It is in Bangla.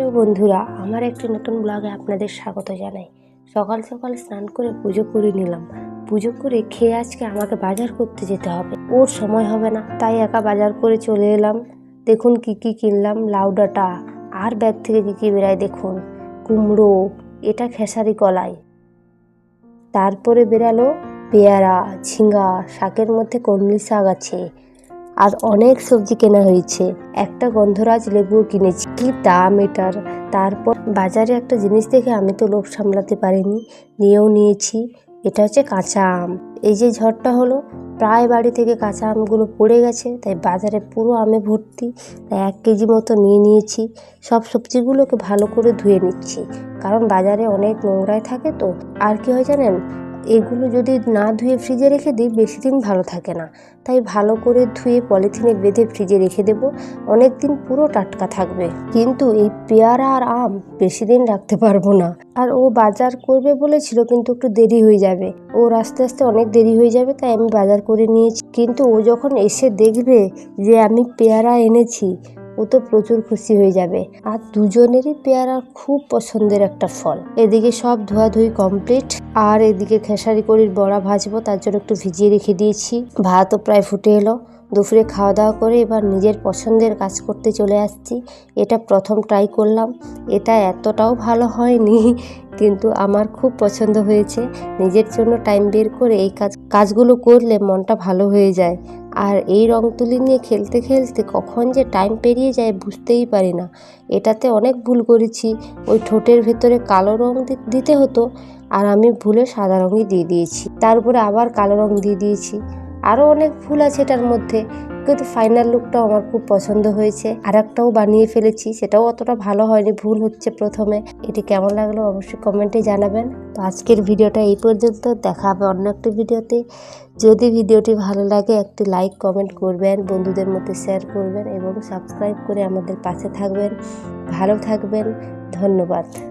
হ্যালো বন্ধুরা, আমার একটি নতুন ব্লগে আপনাদের স্বাগত জানাই। সকাল সকাল স্নান করে পুজো করে নিলাম। পুজো করে খেয়ে আজকে আমাকে বাজার করতে যেতে হবে। ওর সময় হবে না, তাই একা বাজার করে চলে এলাম। দেখুন কি কি কিনলাম, লাউ ডাঁটা, আর ব্যাগ থেকে কী কী বেরায় দেখুন। কুমড়ো, এটা খেসারি কলাই। তারপরে বেরালো পেয়ারা, ঝিঙ্গা, শাকের মধ্যে কলমি শাক আছে। আর অনেক সবজি কেনা হয়েছে। একটা গন্ধরাজ লেবুও কিনেছি। কি দাম এটার? তারপর বাজারে একটা জিনিস দেখে আমি তো লোভ সামলাতে পারিনি, নিয়েও নিয়েছি। এটা হচ্ছে কাঁচা আম। এই যে ঝড়টা হলো, প্রায় বাড়ি থেকে কাঁচা আমগুলো পড়ে গেছে, তাই বাজারে পুরো আমে ভর্তি। তাই এক কেজি মতো নিয়ে নিয়েছি। সব সবজিগুলোকে ভালো করে ধুয়ে নিচ্ছি। কারণ বাজারে অনেক নোংরায় থাকে তো। আর কি হয় জানেন? এগুলো যদি না ধুয়ে ফ্রিজে রেখে দিই বেশি দিন ভালো থাকে না। তাই ভালো করে ধুয়ে পলিথিনে বেঁধে ফ্রিজে রেখে দেবো। অনেক দিন পুরো টাটকা থাকবে। কিন্তু এই পেয়ারা আর আম বেশি দিন রাখতে পারব না। আর ও বাজার করবে বলেছিল, কিন্তু একটু দেরি হয়ে যাবে। ওর আস্তে আস্তে অনেক দেরি হয়ে যাবে, তাই আমি বাজার করে নিয়েছি। কিন্তু ও যখন এসে দেখবে যে আমি পেয়ারা এনেছি ও তো প্রচুর খুশি হয়ে যাবে। আর দুজনেরই পেয়ারা খুব পছন্দের একটা ফল। এদিকে সব ধোয়াধুয়ি কমপ্লিট আর এদিকে খেসারি করির বড়া ভাজবো, তার জন্য একটু ভিজিয়ে রেখে দিয়েছি। ভাতও প্রায় ফুটে এলো। দুপুরে খাওয়া দাওয়া করে এবার নিজের পছন্দের কাজ করতে চলে আসছি। এটা প্রথম ট্রাই করলাম। এটা এতটাও ভালো হয়নি, কিন্তু আমার খুব পছন্দ হয়েছে। নিজের জন্য টাইম বের করে এই কাজ কাজগুলো করলে মনটা ভালো হয়ে যায়। আর এই রং তুলি নিয়ে খেলতে খেলতে কখন যে টাইম পেরিয়ে যায় বুঝতেই পারি না। এটাতে অনেক ভুল করেছি। ওই ঠোঁটের ভেতরে কালো রং দিতে হতো আর আমি ভুলে সাদা রঙই দিয়ে দিয়েছি। তারপরে আবার কালো রং দিয়ে দিয়েছি। আরও অনেক ফুল আছে এটার মধ্যে। কিন্তু ফাইনাল লুকটাও আমার খুব পছন্দ হয়েছে। আর একটাও বানিয়ে ফেলেছি, সেটাও অতটা ভালো হয়নি, ভুল হচ্ছে প্রথমে। এটি কেমন লাগল অবশ্যই কমেন্টে জানাবেন। তো আজকের ভিডিওটা এই পর্যন্ত, দেখা হবে অন্য একটি ভিডিওতে। যদি ভিডিওটি ভালো লাগে, একটি লাইক কমেন্ট করবেন, বন্ধুদের মধ্যে শেয়ার করবেন এবং সাবস্ক্রাইব করে আমাদের পাশে থাকবেন। ভালো থাকবেন, ধন্যবাদ।